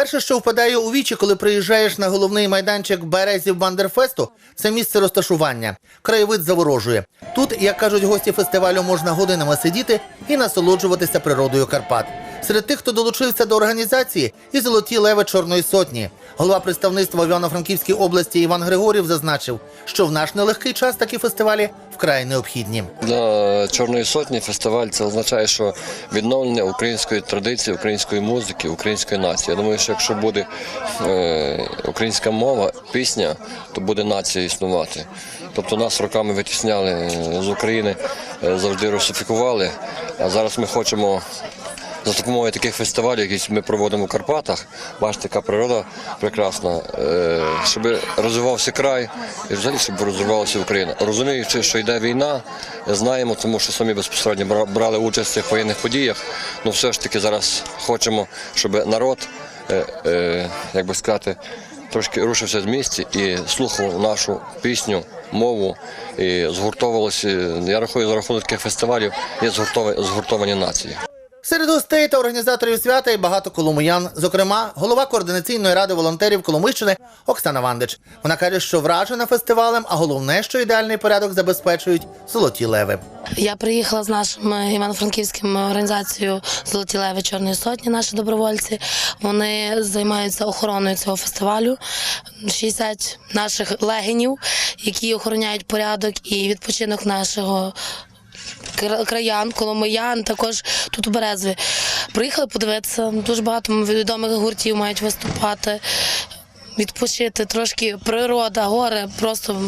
Перше, що впадає у вічі, коли приїжджаєш на головний майданчик березів Бандерфесту, це місце розташування. Краєвид заворожує. Тут, як кажуть гості фестивалю, можна годинами сидіти і насолоджуватися природою Карпат. Серед тих, хто долучився до організації, і золоті леви Чорної сотні. Голова представництва в Івано-Франківській області Іван Григорів зазначив, що в наш нелегкий час такі фестивалі вкрай необхідні. Для Чорної сотні фестиваль це означає, що відновлення української традиції, української музики, української нації. Я думаю, що якщо буде е, українська мова, пісня, то буде нація існувати. Тобто нас роками витісняли е, з України, е, завжди русифікували. А зараз ми хочемо за допомогою таких фестивалів, які ми проводимо в Карпатах, бачите, яка природа прекрасна, е, щоб розвивався край і взагалі, щоб розвивалася Україна. Розуміючи, що йде війна, знаємо, тому що самі безпосередньо брали участь в цих воєнних подіях. Ну все ж таки зараз хочемо, щоб народ, е, е, як би сказати, трошки рушився з місця і слухав нашу пісню, мову і згуртовувалося. Я рахую, за рахунок таких фестивалів є згуртовані нації. Серед гостей та організаторів свята і багато коломиян. Зокрема, голова координаційної ради волонтерів Коломийщини Оксана Вандич. Вона каже, що вражена фестивалем, а головне, що ідеальний порядок забезпечують золоті леви. Я приїхала з нашим івано-франківським організацією Золоті леви Чорної сотні, наші добровольці. Вони займаються охороною цього фестивалю. 60 наших легенів, які охороняють порядок і відпочинок нашого. Кра- Краян, коломиян, також тут у Березві. Приїхали подивитися. Дуже багато відомих гуртів мають виступати, відпочити трошки природа, гори просто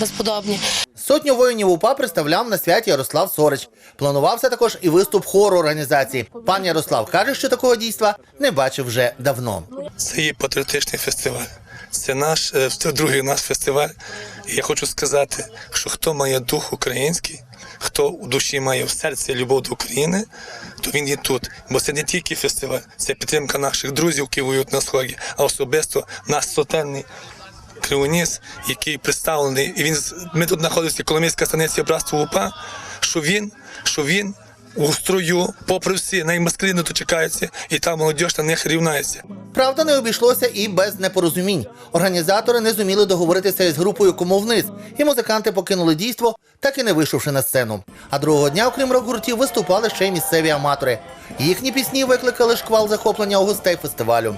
безподобні. Сотню воїнів УПА представляв на святі Ярослав Сорич. Планувався також і виступ хору організації. Пан Ярослав каже, що такого дійства не бачив вже давно. Це є патріотичний фестиваль. Це наш е, це другий наш фестиваль. І я хочу сказати, що хто має дух український, хто у душі має в серці любов до України, то він є тут. Бо це не тільки фестиваль, це підтримка наших друзів, які воюють на сході, а особисто наш сотенний Кривоніс, який представлений, і він ми тут знаходимося Коломійська станиця братства УПА, що він, що він у строю, попри всі, наймаскалі дочекаються, і та молодь на них рівнається. Правда, не обійшлося і без непорозумінь. Організатори не зуміли договоритися із групою кому вниз, і музиканти покинули дійство, так і не вийшовши на сцену. А другого дня, окрім рок-гуртів, виступали ще й місцеві аматори. Їхні пісні викликали шквал захоплення у гостей фестивалю.